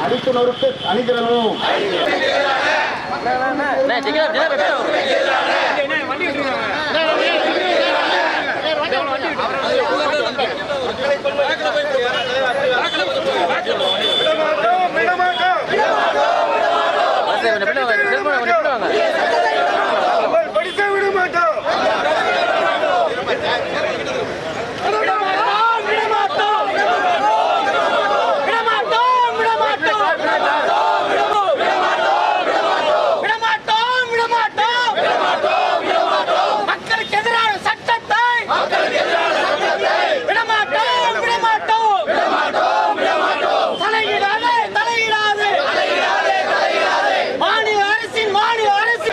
அடித்து நொறுக்கு அணிதிரளும். படிக்க விட மாட்டோம் மக்களுக்கு எதிரான சட்டத்தை விடமாட்டோம் விடமாட்டோம் தலையிடாதே தலையிடாதே மாநில அரசின் மாநில அரசு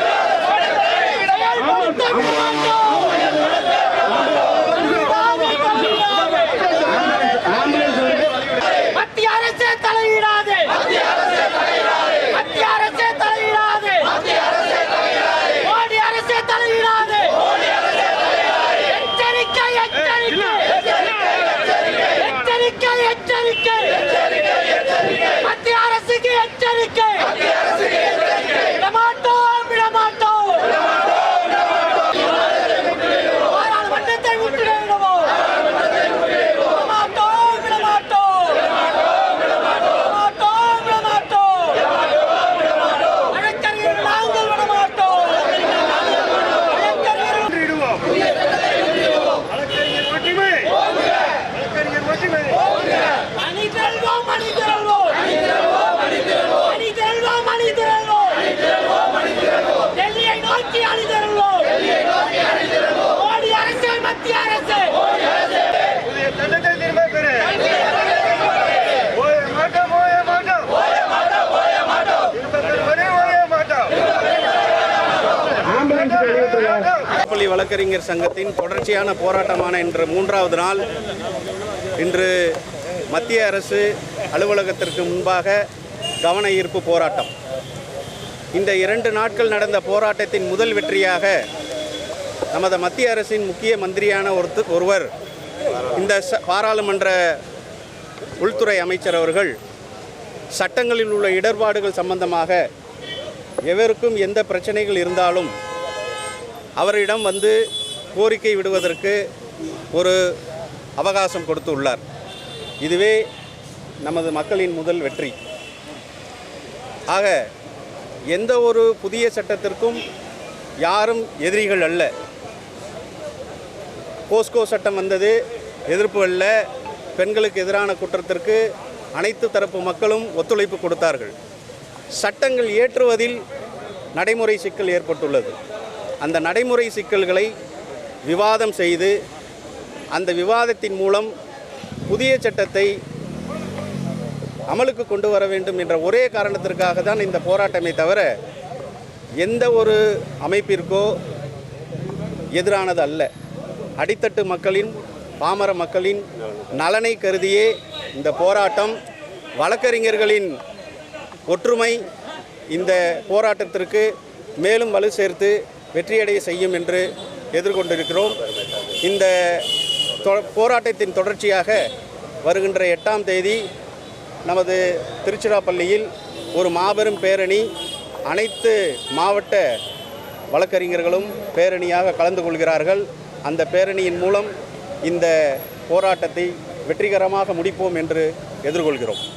செயல்படுத்த விடமாட்டோம் மத்திய அரசே தலையிடாதே மத்திய அரசே தலையிடாதே மோடி அரசே தலையிடாதே எச்சரிக்கை எச்சரிக்கை எச்சரிக்கை எச்சரிக்கை. மத்திய அரசுக்கு எச்சரிக்கை விடமாட்டோம் விடமாட்டோம் பாராளுமன்றத்தை விட்டுவிடுவோம் விடமாட்டோம் விடமாட்டோம் விடமாட்டோம் விடமாட்டோம் வழக்கறிஞர் நாங்கள் விடமாட்டோம் வழக்கறிஞர் இடுவோம் வழக்கறிஞர் ஒற்றுமை வழக்கறிஞர் ஒற்றுமை அணிதிரள்வோம் அணிதிரள்வோம் அணிதிரள்வோம் அணிதிரள்வோம் டெல்லியை நோக்கி அணிதிரள்வோம் மோடி அரசு மத்திய அரசு புதிய சட்டத்தை திரும்ப பெறு ஓய மாட்டோம் ஓய மாட்டோம் திரும்ப பெறுவதே ஓய மாட்டோம் ஆம்புலன்ஸ் வெளியிட்டுள்ள பள்ளி வழக்கறிஞர் சங்கத்தின் தொடர்ச்சியான போராட்டமான இன்று மூன்றாவது நாள். இன்று மத்திய அரசு அலுவலகத்திற்கு முன்பாக கவன ஈர்ப்பு போராட்டம். இந்த இரண்டு நாட்கள் நடந்த போராட்டத்தின் முதல் வெற்றியாக நமது மத்திய அரசின் முக்கிய மந்திரியான ஒருத்து ஒருவர் இந்த ச- பாராளுமன்ற உள்துறை அமைச்சர் அவர்கள் சட்டங்களில் உள்ள இடர்பாடுகள் சம்பந்தமாக எவருக்கும் எந்த பிரச்சனைகள் இருந்தாலும் அவரிடம் வந்து கோரிக்கை விடுவதற்கு ஒரு அவகாசம் கொடுத்து உள்ளார் இதுவே நமது மக்களின் முதல் வெற்றி. ஆக எந்த ஒரு புதிய சட்டத்திற்கும் யாரும் எதிரிகள் அல்ல. போஸ்கோ சட்டம் வந்தது எதிர்ப்பு அல்ல. பெண்களுக்கு எதிரான குற்றத்திற்கு அனைத்து தரப்பு மக்களும் ஒத்துழைப்பு கொடுத்தார்கள். சட்டங்கள் இயற்றுவதில் நடைமுறை சிக்கல் ஏற்பட்டுள்ளது. அந்த நடைமுறை சிக்கல்களை விவாதம் செய்து அந்த விவாதத்தின் மூலம் புதிய சட்டத்தை அமலுக்கு கொண்டு வர வேண்டும் என்ற ஒரே காரணத்திற்காக தான் இந்த போராட்டமே தவிர எந்த ஒரு அமைப்பிற்கோ எதிரானது அல்ல. அடித்தட்டு மக்களின் பாமர மக்களின் நலனை கருதியே இந்த போராட்டம் வழக்கறிஞர்களின் ஒற்றுமை இந்த போராட்டத்திற்கு மேலும் வலு சேர்த்து வெற்றியடைய செய்யும் என்று எதிர்கொண்டிருக்கிறோம். இந்த தொ- போராட்டத்தின் தொடர்ச்சியாக வருகின்ற எட்டாம் தேதி நமது திருச்சிராப்பள்ளியில் ஒரு மாபெரும் பேரணி அனைத்து மாவட்ட வழக்கறிஞர்களும் பேரணியாக கலந்து கொள்கிறார்கள். அந்த பேரணியின் மூலம் இந்த போராட்டத்தை வெற்றிகரமாக முடிப்போம் என்று எதிர்கொள்கிறோம்.